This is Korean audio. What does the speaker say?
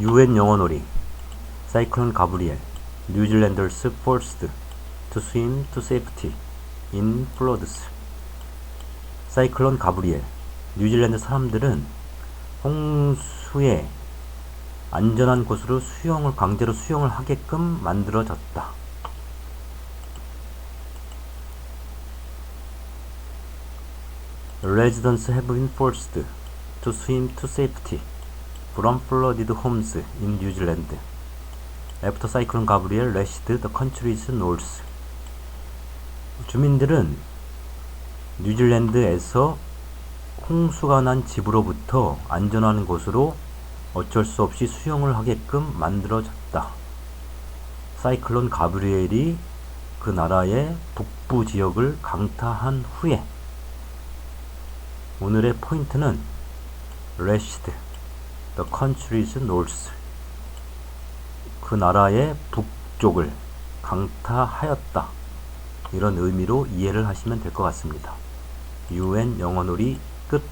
UN 영어놀이 사이클론 가브리엘 뉴질랜더스 forced to swim to safety 사이클론 가브리엘 뉴질랜드 사람들은 홍수에 안전한 곳으로 수영을 강제로 수영을 하게끔 만들어졌다. Residents have been forced from flooded homes in New Zealand after Cyclone. 주민들은 뉴질랜드에서 홍수가 난 집으로부터 안전한 곳으로 어쩔 수 없이 수영을 하게끔 만들어졌다. 사이클론 가브리엘이 그 나라의 북부 지역을 강타한 후에 오늘의 포인트는 lashed the country's north 그 나라의 북쪽을 강타하였다. 이런 의미로 이해를 하시면 될 것 같습니다. UN 영어놀이 끝